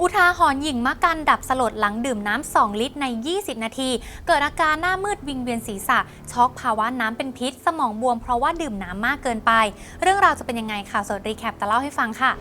อุทาหรณ์หญิงมะกันดับสลดหลังดื่มน้ำ 2 ลิตรใน 20 นาที เกิดอาการหน้ามืดวิงเวียนศีรษะ ช็อกภาวะน้ำเป็นพิษ สมองบวมเพราะว่าดื่มน้ำมากเกินไป เรื่องราวจะเป็นยังไงข่าวสดรีแคปจะเล่าให้ฟังค่ะ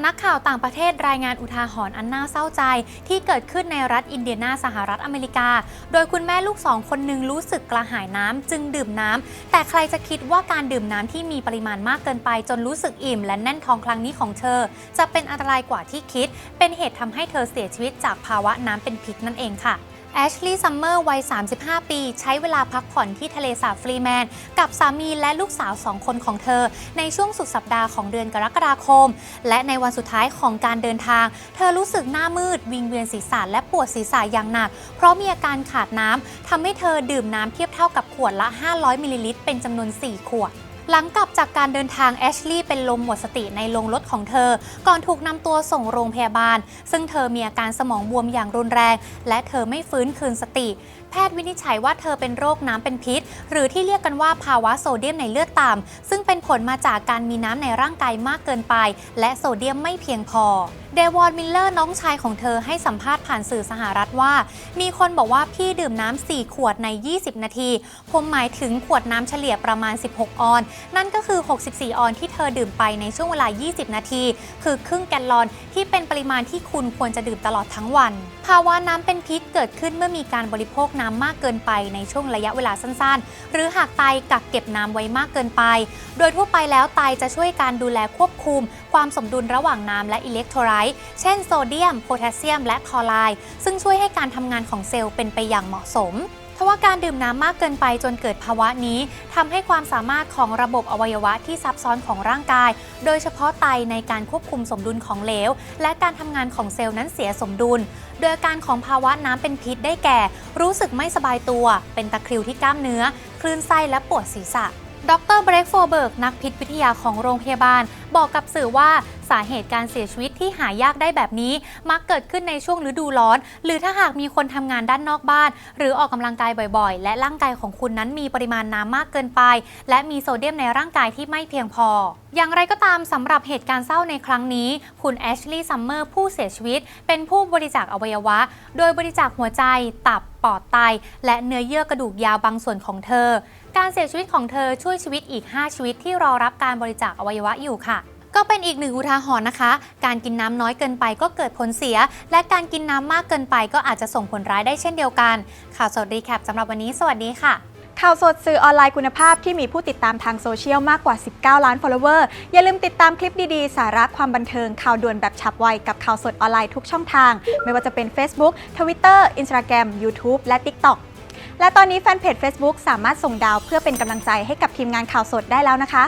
ำนักข่าวต่างประเทศรายงานอุทาหรณ์อันน่าเศร้าใจ ที่เกิดขึ้นในรัฐอินเดียนาสหรัฐอเมริกา โดยคุณแม่ลูกสองคนหนึ่งรู้สึกกระหายน้ำจึงดื่มน้ำ แต่ใครจะคิดว่าการดื่มน้ำที่มีปริมาณมากเกินไป จนรู้สึกอิ่มและแน่นท้องครั้งนี้ของเธอ จะเป็นอันตรายกว่าที่คิด เป็นเหตุทำให้เธอเสียชีวิตจากภาวะน้ำเป็นพิษนั่นเองค่ะ แอชลีย์ซัมเมอร์วัย 35 ปี ใช้เวลาพักผ่อนที่ทะเลสาบฟรีแมน กับสามีและลูกสาว 2 คนของเธอ ในช่วงสุดสัปดาห์ของเดือนกรกฎาคม และในวันสุดท้ายของการเดินทาง เธอรู้สึกหน้ามืด วิงเวียนศีรษะและปวดศีรษะอย่างหนัก เพราะมีอาการขาดน้ำทำให้เธอดื่มน้ำเทียบเท่ากับขวดละ 500มิลลิลิตรเป็นจำนวน 4 ขวด หลังกลับจากการเดินทางแอชลีย์เป็นลมหมดสติในโรงรถของเธอ ก่อนถูกนำตัวส่งโรงพยาบาล ซึ่งเธอมีอาการสมองบวมอย่างรุนแรง และเธอไม่ฟื้นคืนสติ แพทย์วินิจฉัยว่าเธอเป็นโรคน้ำเป็นพิษ หรือที่เรียกกันว่าภาวะโซเดียมในเลือดต่ำซึ่งเป็นผลมาจากการมีน้ำในร่างกายมากเกินไป และโซเดียมไม่เพียงพอเดวอนมิลเลอร์น้องชายของเธอให้สัมภาษณ์ผ่านสื่อสหรัฐว่า มีคนบอกว่าพี่ดื่มน้ำ 4 ขวดใน 20 นาที ผมหมายถึงขวดน้ำเฉลี่ยประมาณ 16 ออน นั่นก็คือ 64 ออนที่เธอดื่มไปในช่วงเวลา 20 นาที คือครึ่งแกลลอนที่เป็นปริมาณที่คุณควรจะดื่มตลอดทั้งวัน ภาวะน้ำเป็นพิษเกิดขึ้นเมื่อมีการบริโภคน้ำมากเกินไปในช่วงระยะเวลาสั้นๆ หรือหากไตกักเก็บน้ำไว้มากเกินไป โดยทั่วไปแล้วไตจะช่วยการดูแลควบคุมความสมดุลระหว่างน้ำและอิเล็กโทรไลต์ เช่นโซเดียม โพแทสเซียม และคลอไรด์ ซึ่งช่วยให้การทำงานของเซลล์เป็นไปอย่างเหมาะสมทว่าการดื่มน้ำมากเกินไปจนเกิดภาวะนี้ทำให้ความสามารถของระบบอวัยวะที่ซับซ้อนของร่างกาย โดยเฉพาะไตในการควบคุมสมดุลของเหลว และการทำงานของเซลล์นั้นเสียสมดุล โดยอาการของภาวะน้ำเป็นพิษได้แก่ รู้สึกไม่สบายตัว เป็นตะคริวที่กล้ามเนื้อ คลื่นไส้และปวดศีรษะ ดรเบรกโฟเบิร์กนักพิษวิทยาของโรงพยาบาล บอกกับสื่อว่า สาเหตุการเสียชีวิตที่หายากได้แบบนี้ มักเกิดขึ้นในช่วงฤดูร้อน หรือถ้าหากมีคนทำงานด้านนอกบ้าน หรือออกกำลังกายบ่อยๆ และร่างกายของคุณนั้นมีปริมาณน้ำมากเกินไป และมีโซเดียมในร่างกายที่ไม่เพียงพอ อย่างไรก็ตามสำหรับเหตุการณ์เศร้าในครั้งนี้ คุณแอชลีย์ซัมเมอร์ผู้เสียชีวิต เป็นผู้บริจาคอวัยวะ โดยบริจาคหัวใจ ตับปอดไต และเนื้อเยื่อกระดูกยาวบางส่วนของเธอ การเสียชีวิตของเธอช่วยชีวิตอีก 5 ชีวิตที่รอรับการบริจาคอวัยวะอยู่ค่ะ ก็เป็นอีกหนึ่งอุทาหรณ์นะคะ การกินน้ำน้อยเกินไปก็เกิดผลเสีย และการกินน้ำมากเกินไปก็อาจจะส่งผลร้ายได้เช่นเดียวกัน ข่าวสดรีแคปสำหรับวันนี้สวัสดีค่ะ ข่าวสดสื่อออนไลน์คุณภาพที่มีผู้ติดตามทางโซเชียลมากกว่า 19 ล้าน follower อย่าลืมติดตามคลิปดีๆ สาระความบันเทิงข่าวด่วนแบบฉับไวกับข่าวสดออนไลน์ทุกช่องทาง ไม่ว่าจะเป็น Facebook Twitter Instagram YouTube และ TikTok และตอนนี้แฟนเพจ Facebook สามารถส่งดาวเพื่อเป็นกำลังใจให้กับทีมงานข่าวสดได้แล้วนะคะ